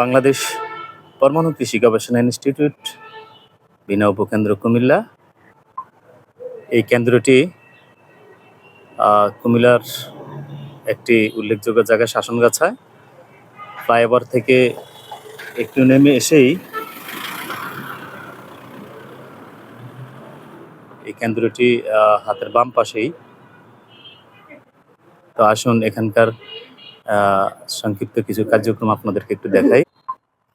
বাংলাদেশ পরমাণু কৃষি গবেষণা ইনস্টিটিউট, বিনা উপকেন্দ্র কুমিল্লা। এই কেন্দ্রটি কুমিল্লার একটি উল্লেখযোগ্য জায়গা শাসনগাছায় ফ্লাইওভার থেকে একটু নেমে এসেই এই কেন্দ্রটি হাতের বাম পাশেই। তো আসুন এখানকার সংক্ষিপ্ত কিছু কার্যক্রম আপনাদেরকে একটু দেখাই।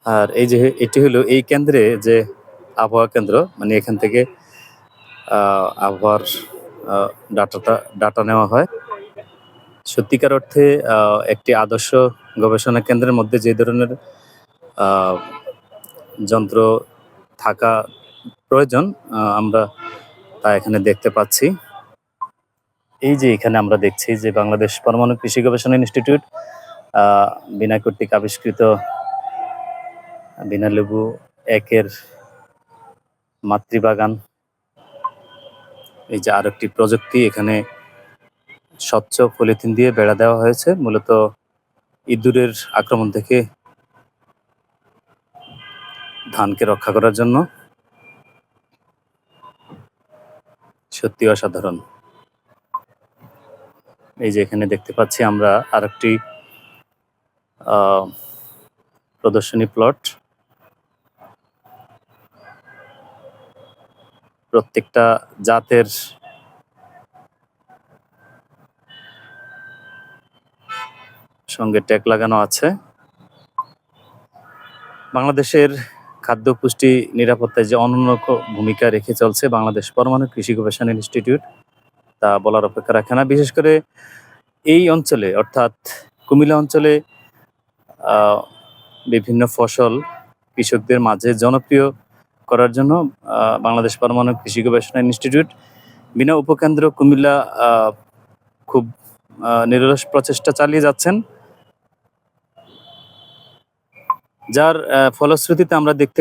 আর এই যে এটি হলো এই কেন্দ্রে যে আবহাওয়া কেন্দ্র মানে এখান থেকে আবহাওয়ার ডাটাটা, ডাটা নেওয়া হয়। সত্যিকার অর্থে একটি আদর্শ গবেষণা কেন্দ্রের মধ্যে যে ধরনের যন্ত্র থাকা প্রয়োজন আমরা তা এখানে দেখতে পাচ্ছি। এই যে এখানে আমরা দেখছি যে বাংলাদেশ পরমাণু কৃষি গবেষণা ইনস্টিটিউট বিনা কর্তৃক আবিষ্কৃত বিনা লেবু, একের মাতৃবাগান। এই যে আর একটি প্রযুক্তি, এখানে স্বচ্ছ পলিথিন দিয়ে বেড়া দেওয়া হয়েছে। মূলত ইঁদুরের আক্রমণ থেকে ধানকে রক্ষা করার জন্য। সত্যি অসাধারণ। এই যে এখানে দেখতে পাচ্ছি আমরা আরেকটি প্রদর্শনী প্লট। প্রত্যেকটা জাতের সঙ্গে ট্যাগ লাগানো আছে। বাংলাদেশের খাদ্য পুষ্টি নিরাপত্তায় যে অনন্য ভূমিকা রেখে চলছে বাংলাদেশ পরমাণু কৃষি গবেষণা ইনস্টিটিউট, তা বলার অপেক্ষা রাখে না। বিশেষ করে এই অঞ্চলে, অর্থাৎ কুমিল্লা অঞ্চলে বিভিন্ন ফসল কৃষকদের মাঝে জনপ্রিয় করার জন্য বাংলাদেশ পরমাণু কৃষি গবেষণা ইনস্টিটিউট, বিনা উপকেন্দ্র কুমিল্লা খুব নিরলস প্রচেষ্টা চালিয়ে যাচ্ছেন। যার ফলশ্রুতিতে আমরা দেখতে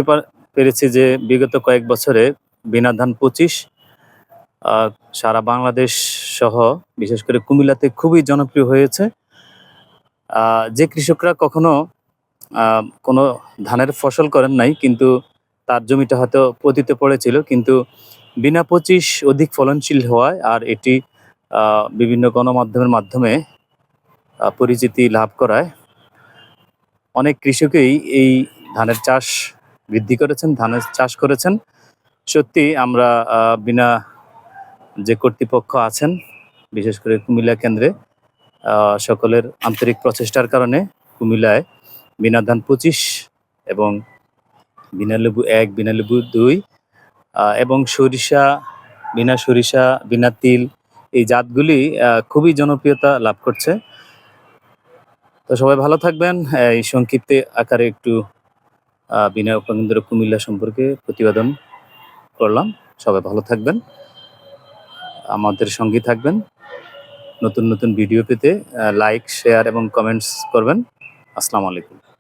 পেরেছি যে বিগত কয়েক বছরে বিনা ধান পঁচিশ সারা বাংলাদেশ সহ, বিশেষ করে কুমিল্লাতে খুবই জনপ্রিয় হয়েছে। যে কৃষকরা কখনো কোনো ধানের ফসল করেন নাই, কিন্তু তার জমিটা হয়তো পতিতে পড়েছিল, কিন্তু বিনা পঁচিশ অধিক ফলনশীল হওয়ায় আর এটি বিভিন্ন গণমাধ্যমের মাধ্যমে পরিচিতি লাভ করায়। অনেক কৃষকই এই ধানের চাষ বৃদ্ধি করেছেন, ধানের চাষ করেছেন। সত্যি আমরা বিনা যে কর্তৃপক্ষ আছেন, বিশেষ করে কুমিল্লা কেন্দ্রে সকলের আন্তরিক প্রচেষ্টার কারণে কুমিল্লায় বিনা ধান পঁচিশ এবং বিনা লেবু এক বিনা লেবু দুই এবং সরিষা, বিনা সরিষা, বিনা তিল, এই জাতগুলি খুবই জনপ্রিয়তা লাভ করছে। তো সবাই ভালো থাকবেন। এই সংক্ষিপ্তে আকারে একটু বিনা উপকেন্দ্র কুমিল্লা সম্পর্কে প্রতিবেদন করলাম। সবাই ভালো থাকবেন। আমাদের সঙ্গী থাকবেন। নতুন নতুন ভিডিও পেতে লাইক শেয়ার এবং কমেন্টস করবেন। আসসালামু আলাইকুম।